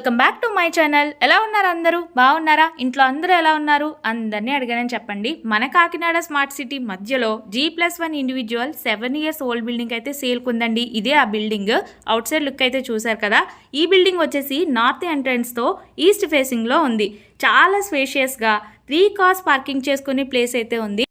Welcome back to my channel ఎలా ఉన్నారు అందరూ? బాగున్నారా? ఇంట్లో అందరూ ఎలా ఉన్నారు? అందరినీ అడిగానని చెప్పండి. మన కాకినాడ స్మార్ట్ సిటీ మధ్యలో G plus one individual seven years old building అయితే సేల్కుందండి ఇదే ఆ బిల్డింగ్ అవుట్ సైడ్ లుక్ అయితే చూసారు కదా. ఈ బిల్డింగ్ వచ్చేసి నార్త్ ఎంట్రన్స్తో ఈస్ట్ ఫేసింగ్లో ఉంది. చాలా స్పేషియస్గా త్రీ కార్స్ పార్కింగ్ చేసుకునే ప్లేస్ అయితే ఉంది.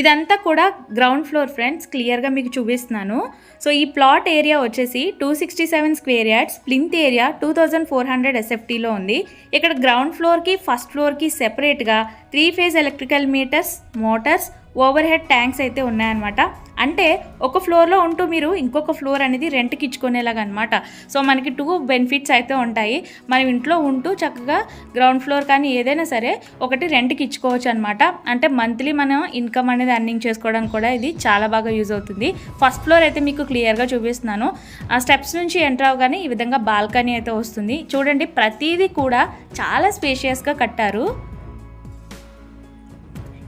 ఇదంతా కూడా గ్రౌండ్ ఫ్లోర్ ఫ్రెండ్స్ క్లియర్గా మీకు చూపిస్తున్నాను. సో ఈ ప్లాట్ ఏరియా వచ్చేసి two sixty seven square yards plinth area two thousand four hundred ఎస్ఎఫ్టీలో ఉంది. ఇక్కడ గ్రౌండ్ ఫ్లోర్కి ఫస్ట్ ఫ్లోర్కి సెపరేట్గా three phase electrical meters motors overhead tanks అయితే ఉన్నాయన్నమాట. అంటే ఒక ఫ్లోర్లో ఉంటూ మీరు ఇంకొక ఫ్లోర్ అనేది రెంట్కి ఇచ్చుకునేలాగా అనమాట సో మనకి టూ బెనిఫిట్స్ అయితే ఉంటాయి. మనం ఇంట్లో ఉంటూ చక్కగా గ్రౌండ్ ఫ్లోర్ కానీ ఏదైనా సరే ఒకటి రెంట్కి ఇచ్చుకోవచ్చు అనమాట అంటే మంత్లీ మనం ఇన్కమ్ అనేది అర్నింగ్ చేసుకోవడానికి కూడా ఇది చాలా బాగా యూజ్ అవుతుంది. ఫస్ట్ ఫ్లోర్ అయితే మీకు క్లియర్గా చూపిస్తున్నాను. ఆ స్టెప్స్ నుంచి ఎంటర్ అవగానే ఈ విధంగా బాల్కనీ అయితే వస్తుంది. చూడండి ప్రతిదీ కూడా చాలా స్పేషియస్గా కట్టారు.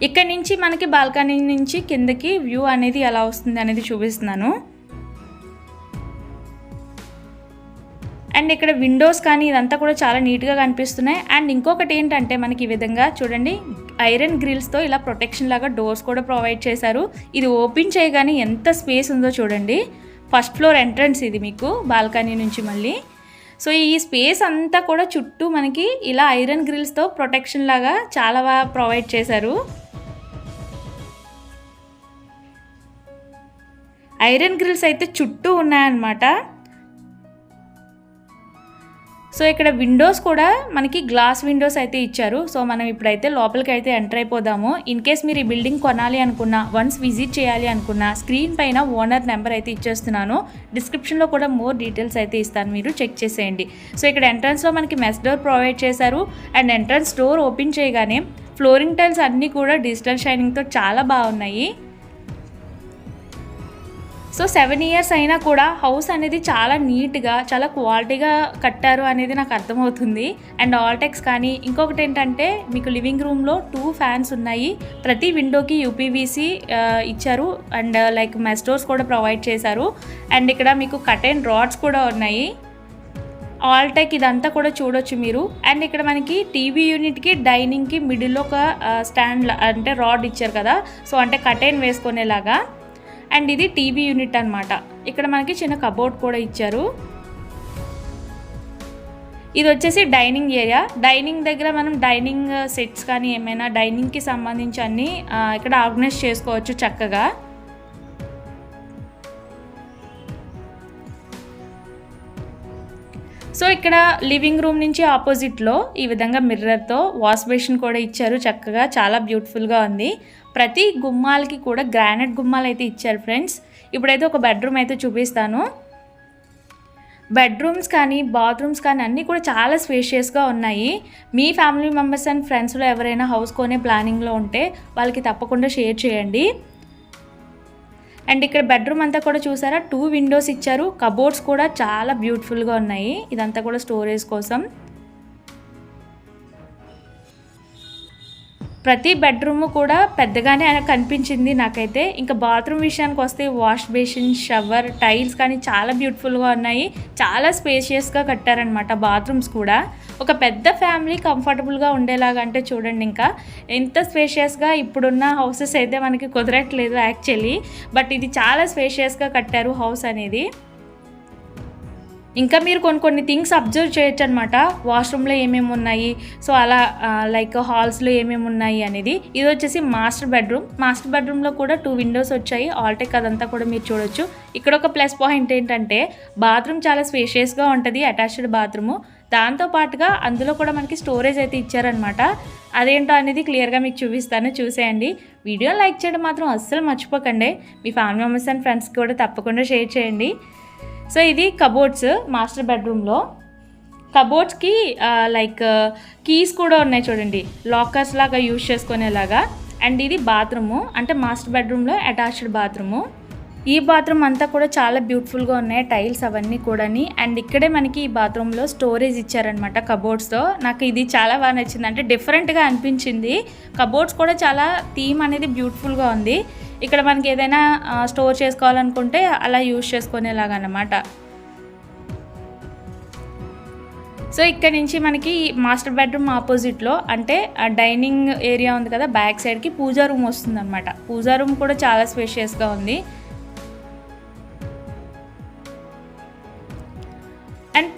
ఇక్కడ నుంచి మనకి బాల్కనీ నుంచి కిందకి వ్యూ అనేది ఎలా వస్తుంది అనేది చూపిస్తున్నాను. అండ్ ఇక్కడ విండోస్ కానీ ఇదంతా కూడా చాలా నీట్గా కనిపిస్తున్నాయి. అండ్ ఇంకొకటి ఏంటంటే మనకి ఈ విధంగా చూడండి ఐరన్ గ్రిల్స్తో ఇలా ప్రొటెక్షన్ లాగా డోర్స్ కూడా ప్రొవైడ్ చేశారు. ఇది ఓపెన్ చేయగానే ఎంత స్పేస్ ఉందో చూడండి. ఫస్ట్ ఫ్లోర్ ఎంట్రన్స్ ఇది మీకు బాల్కనీ నుంచి మళ్ళీ. సో ఈ స్పేస్ అంతా కూడా చుట్టూ మనకి ఇలా ఐరన్ గ్రిల్స్తో ప్రొటెక్షన్ లాగా చాలా బాగా ప్రొవైడ్ చేశారు. ఐరన్ గ్రిల్స్ అయితే చుట్టూ ఉన్నాయన్నమాట. సో ఇక్కడ విండోస్ కూడా మనకి గ్లాస్ విండోస్ అయితే ఇచ్చారు. సో మనం ఇప్పుడైతే లోపలికి అయితే ఎంటర్ అయిపోదాము. ఇన్ కేస్ మీరు ఈ బిల్డింగ్ కొనాలి అనుకున్నా వన్స్ విజిట్ చేయాలి అనుకున్నా స్క్రీన్ పైన ఓనర్ నెంబర్ అయితే ఇచ్చేస్తున్నాను. డిస్క్రిప్షన్లో కూడా మోర్ డీటెయిల్స్ అయితే ఇస్తాను. మీరు చెక్ చేసేయండి. సో ఇక్కడ ఎంట్రన్స్లో మనకి మెస్ డోర్ ప్రొవైడ్ చేశారు. అండ్ ఎంట్రన్స్ డోర్ ఓపెన్ చేయగానే ఫ్లోరింగ్ టైల్స్ అన్నీ కూడా డిజిటల్ షైనింగ్తో చాలా బాగున్నాయి. సో సెవెన్ ఇయర్స్ అయినా కూడా హౌస్ అనేది చాలా నీట్గా చాలా క్వాలిటీగా కట్టారు అనేది నాకు అర్థమవుతుంది. అండ్ ఆల్టెక్స్ కానీ ఇంకొకటి ఏంటంటే మీకు లివింగ్ రూమ్లో టూ ఫ్యాన్స్ ఉన్నాయి. ప్రతి విండోకి యూపీవీసీ ఇచ్చారు. అండ్ లైక్ మెస్టోర్స్ కూడా ప్రొవైడ్ చేశారు. అండ్ ఇక్కడ మీకు కటెన్ రాడ్స్ కూడా ఉన్నాయి. ఆల్టెక్ ఇదంతా కూడా చూడొచ్చు మీరు. అండ్ ఇక్కడ మనకి టీవీ యూనిట్కి డైనింగ్కి మిడిల్లో ఒక స్టాండ్ అంటే రాడ్ ఇచ్చారు కదా. సో అంటే కటెన్ వేసుకునేలాగా. అండ్ ఇది టీవీ యూనిట్ అనమాట ఇక్కడ మనకి చిన్న కబోర్డ్ కూడా ఇచ్చారు. ఇది వచ్చేసి డైనింగ్ ఏరియా. డైనింగ్ దగ్గర మనం డైనింగ్ సెట్స్ కానీ ఏమైనా డైనింగ్కి సంబంధించి అన్ని ఇక్కడ ఆర్గనైజ్ చేసుకోవచ్చు చక్కగా. సో ఇక్కడ లివింగ్ రూమ్ నుంచి ఆపోజిట్లో ఈ విధంగా మిర్రర్తో వాష్ బేసిన్ కూడా ఇచ్చారు. చక్కగా చాలా బ్యూటిఫుల్గా ఉంది. ప్రతి గుమ్మాలకి కూడా గ్రానైట్ గుమ్మాలు అయితే ఇచ్చారు ఫ్రెండ్స్. ఇప్పుడైతే ఒక బెడ్రూమ్ అయితే చూపిస్తాను. బెడ్రూమ్స్ కానీ బాత్రూమ్స్ కానీ అన్నీ కూడా చాలా స్పేషియస్గా ఉన్నాయి. మీ ఫ్యామిలీ మెంబర్స్ అండ్ ఫ్రెండ్స్లో ఎవరైనా హౌస్ కొనే ప్లానింగ్లో ఉంటే వాళ్ళకి తప్పకుండా షేర్ చేయండి. అండ్ ఇక్కడ బెడ్రూమ్ అంతా కూడా చూసారా? టూ విండోస్ ఇచ్చారు. కబోర్డ్స్ కూడా చాలా బ్యూటిఫుల్గా ఉన్నాయి. ఇదంతా కూడా స్టోరేజ్ కోసం. ప్రతి బెడ్రూమ్ కూడా పెద్దగానే కనిపించింది నాకైతే. ఇంకా బాత్రూమ్ విషయానికి వస్తే వాష్ బేసిన్ షవర్ టైల్స్ కానీ చాలా బ్యూటిఫుల్గా ఉన్నాయి. చాలా స్పేషియస్గా కట్టారనమాట బాత్రూమ్స్ కూడా. ఒక పెద్ద ఫ్యామిలీ కంఫర్టబుల్గా ఉండేలాగా అంటే చూడండి ఇంకా. ఎంత స్పేషియస్గా ఇప్పుడున్న హౌసెస్ అయితే మనకి కుదరట్లేదు యాక్చువల్లీ. బట్ ఇది చాలా స్పేషియస్గా కట్టారు హౌస్ అనేది. ఇంకా మీరు కొన్ని కొన్ని థింగ్స్ అబ్జర్వ్ చేయొచ్చు అనమాట వాష్రూమ్లో ఏమేమి ఉన్నాయి? సో అలా లైక్ హాల్స్లో ఏమేమి ఉన్నాయి అనేది. ఇది వచ్చేసి మాస్టర్ బెడ్రూమ్. మాస్టర్ బెడ్రూమ్లో కూడా టూ విండోస్ వచ్చాయి. ఆల్టెక్ అదంతా కూడా మీరు చూడొచ్చు. ఇక్కడ ఒక ప్లస్ పాయింట్ ఏంటంటే బాత్రూమ్ చాలా స్పేషియస్గా ఉంటుంది. Attached bathroom. దాంతో పాటుగా అందులో కూడా మనకి స్టోరేజ్ అయితే ఇచ్చారనమాట అదేంటో అనేది క్లియర్గా మీకు చూపిస్తాను. చూసేయండి. వీడియో లైక్ చేయడం మాత్రం అస్సలు మర్చిపోకండి. మీ ఫ్యామిలీ మెంబర్స్ అండ్ ఫ్రెండ్స్కి కూడా తప్పకుండా షేర్ చేయండి. సో ఇది కబోర్డ్స్ మాస్టర్ బెడ్రూమ్లో కబోర్డ్స్కి లైక్ కీస్ కూడా ఉన్నాయి చూడండి. లాకర్స్ లాగా యూజ్ చేసుకునేలాగా. అండ్ ఇది బాత్రూము అంటే మాస్టర్ బెడ్రూమ్లో అటాచ్డ్ బాత్రూము ఈ బాత్రూమ్ అంతా కూడా చాలా బ్యూటిఫుల్గా ఉన్నాయి టైల్స్ అవన్నీ కూడాని. అండ్ ఇక్కడే మనకి ఈ బాత్రూంలో స్టోరేజ్ ఇచ్చారనమాట కబోర్డ్స్తో. నాకు ఇది చాలా బాగా నచ్చింది. అంటే డిఫరెంట్గా అనిపించింది. కబోర్డ్స్ కూడా చాలా థీమ్ అనేది బ్యూటిఫుల్గా ఉంది. ఇక్కడ మనకి ఏదైనా స్టోర్ చేసుకోవాలనుకుంటే అలా యూజ్ చేసుకునేలాగా అనమాట సో ఇక్కడ నుంచి మనకి మాస్టర్ బెడ్రూమ్ ఆపోజిట్లో అంటే డైనింగ్ ఏరియా ఉంది కదా బ్యాక్ సైడ్కి పూజా రూమ్ వస్తుంది అనమాట పూజా రూమ్ కూడా చాలా స్పేషియస్గా ఉంది.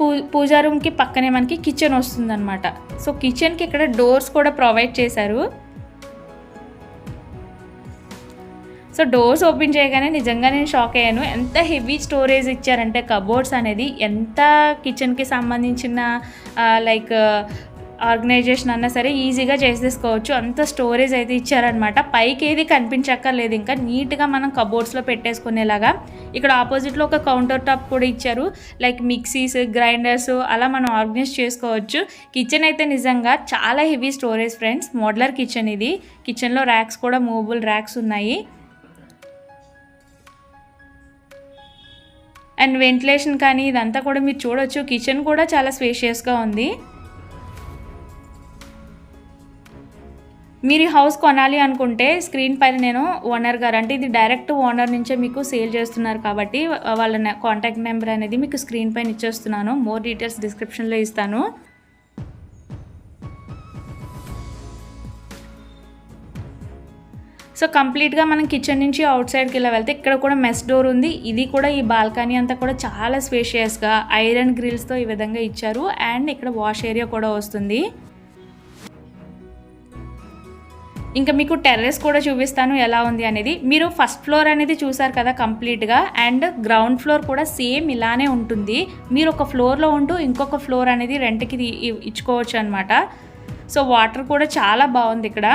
పూ పూజా రూమ్కి పక్కనే మనకి కిచెన్ వస్తుంది అనమాట సో కిచెన్కి ఇక్కడ డోర్స్ కూడా ప్రొవైడ్ చేశారు. సో డోర్స్ ఓపెన్ చేయగానే నిజంగా నేను షాక్ అయ్యాను. ఎంత హెవీ స్టోరేజ్ ఇచ్చారంటే కబోర్డ్స్ అనేది ఎంత కిచెన్కి సంబంధించిన లైక్ ఆర్గనైజేషన్ అన్నా సరే ఈజీగా చేసేసుకోవచ్చు. అంత స్టోరేజ్ అయితే ఇచ్చారనమాట పైకి ఏది కనిపించక్కర్లేదు. ఇంకా నీట్గా మనం కబోర్డ్స్లో పెట్టేసుకునేలాగా. ఇక్కడ ఆపోజిట్లో ఒక కౌంటర్ టాప్ కూడా ఇచ్చారు. లైక్ మిక్సీస్ గ్రైండర్స్ అలా మనం ఆర్గనైజ్ చేసుకోవచ్చు. కిచెన్ అయితే నిజంగా చాలా heavy storage friends. Modular kitchen ఇది. కిచెన్లో ర్యాక్స్ కూడా మూవబుల్ ర్యాక్స్ ఉన్నాయి. అండ్ వెంటిలేషన్ కానీ ఇదంతా కూడా మీరు చూడొచ్చు. కిచెన్ కూడా చాలా స్పేషియస్గా ఉంది. మీరు ఈ హౌస్ కొనాలి అనుకుంటే స్క్రీన్ పైన నేను ఓనర్ గారు అంటే ఇది డైరెక్ట్ ఓనర్ నుంచే మీకు సేల్ చేస్తున్నారు కాబట్టి వాళ్ళ కాంటాక్ట్ నెంబర్ అనేది మీకు స్క్రీన్ పైన ఇచ్చేస్తున్నాను. మోర్ డీటెయిల్స్ డిస్క్రిప్షన్లో ఇస్తాను. సో కంప్లీట్గా మనం కిచెన్ నుంచి అవుట్ సైడ్కి ఇలా వెళ్తే ఇక్కడ కూడా మెస్ డోర్ ఉంది. ఇది కూడా ఈ బాల్కనీ అంతా కూడా చాలా స్పేషియస్గా ఐరన్ గ్రిల్స్తో ఈ విధంగా ఇచ్చారు. అండ్ ఇక్కడ వాష్ ఏరియా కూడా వస్తుంది. ఇంకా మీకు టెర్రస్ కూడా చూపిస్తాను ఎలా ఉంది అనేది. మీరు ఫస్ట్ ఫ్లోర్ అనేది చూసారు కదా కంప్లీట్గా అండ్ గ్రౌండ్ ఫ్లోర్ కూడా సేమ్ ఇలానే ఉంటుంది. మీరు ఒక ఫ్లోర్లో ఉంటూ ఇంకొక ఫ్లోర్ అనేది రెంట్కి ఇచ్చుకోవచ్చు అనమాట సో వాటర్ కూడా చాలా బాగుంది ఇక్కడ.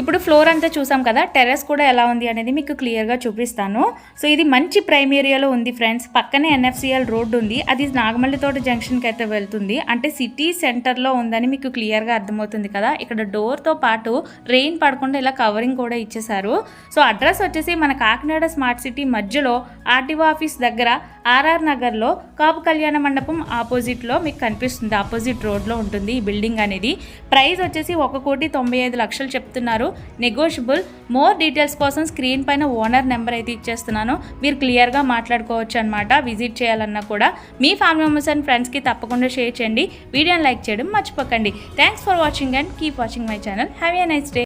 ఇప్పుడు ఫ్లోర్ అంతా చూసాం కదా టెర్రస్ కూడా ఎలా ఉంది అనేది మీకు క్లియర్గా చూపిస్తాను. సో ఇది మంచి ప్రైమ్ ఏరియాలో ఉంది ఫ్రెండ్స్. పక్కనే ఎన్ఎఫ్సిఎల్ రోడ్డు ఉంది. అది నాగమల్లితోట జంక్షన్కి అయితే వెళ్తుంది. అంటే సిటీ సెంటర్లో ఉందని మీకు క్లియర్గా అర్థమవుతుంది కదా. ఇక్కడ డోర్తో పాటు రెయిన్ పడకుండా ఇలా కవరింగ్ కూడా ఇచ్చేశారు. సో అడ్రస్ వచ్చేసి మన కాకినాడ స్మార్ట్ సిటీ మధ్యలో ఆర్టీఓ ఆఫీస్ దగ్గర ఆర్ఆర్ నగర్లో కాపు కళ్యాణ మండపం ఆపోజిట్లో మీకు కనిపిస్తుంది. ఆపోజిట్ రోడ్లో ఉంటుంది ఈ బిల్డింగ్ అనేది. ప్రైస్ వచ్చేసి ఒక కోటి తొంభై ఐదు లక్షలు చెప్తున్నారు. నెగోషియబుల్. మోర్ డీటెయిల్స్ కోసం స్క్రీన్ పైన ఓనర్ నెంబర్ అయితే ఇచ్చేస్తున్నాను. మీరు క్లియర్గా మాట్లాడుకోవచ్చు అనమాట విజిట్ చేయాలన్నా కూడా మీ ఫ్యామిలీ మెంబర్స్ అండ్ ఫ్రెండ్స్కి తప్పకుండా షేర్ చేయండి. వీడియోని లైక్ చేయడం మర్చిపోకండి. Thanks for watching and keep watching my channel have a nice day